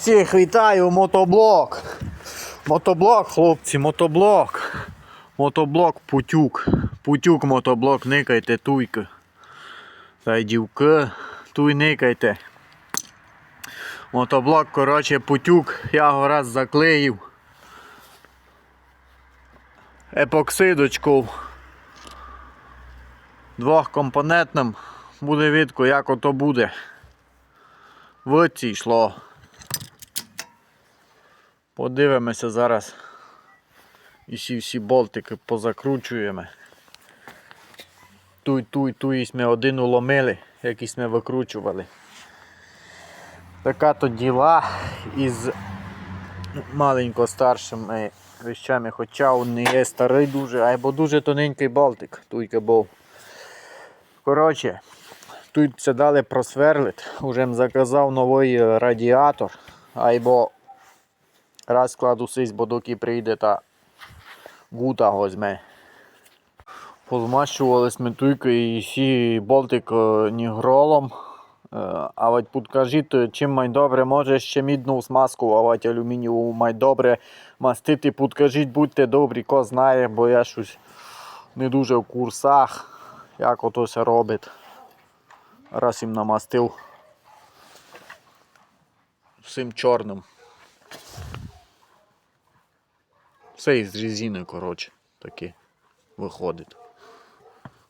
Всіх вітаю, мотоблок. Мотоблок, хлопці, мотоблок. Мотоблок путюк. Путюк мотоблок, никайте туйки. Та й дівки, туй никайте. Мотоблок, коротше, путюк, я його раз заклеїв. Епоксидочку двохкомпонентним. Буде видко, як ото буде. В ці йшло. Подивимося зараз. І всі всі болтики позакручуємо. Туй, туй, туй ми один уломили, якийсь ми викручували. Така то діла із маленько старшими вещами, хоча він не є старий дуже, або дуже тоненький болтик, туйка був. Коротше, тут це дали просверлить. Уже м заказав новий радіатор. Або раз складу сись, бо доки прийде та гута возьме. Позмащувались ми туйки і всі болтик нігролом. А от підкажіть, чим май добре може ще мідну смазку, а от алюмінієву май добре мастити. Підкажіть, будьте добрі, ко знає, бо я щось не дуже в курсах, як ото це робить. Раз їм намастив всім чорним. Все із резини, коротше, таке виходить.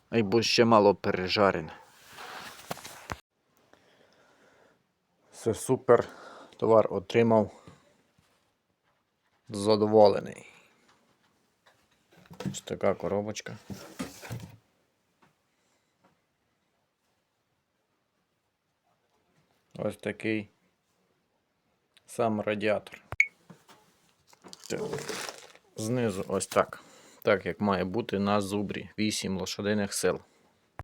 Або ще мало пережарене. Все супер. Товар отримав. Задоволений. Ось така коробочка. Ось такий сам радіатор. Так. Знизу ось так. Так як має бути на зубрі. 8 лошадиних сил.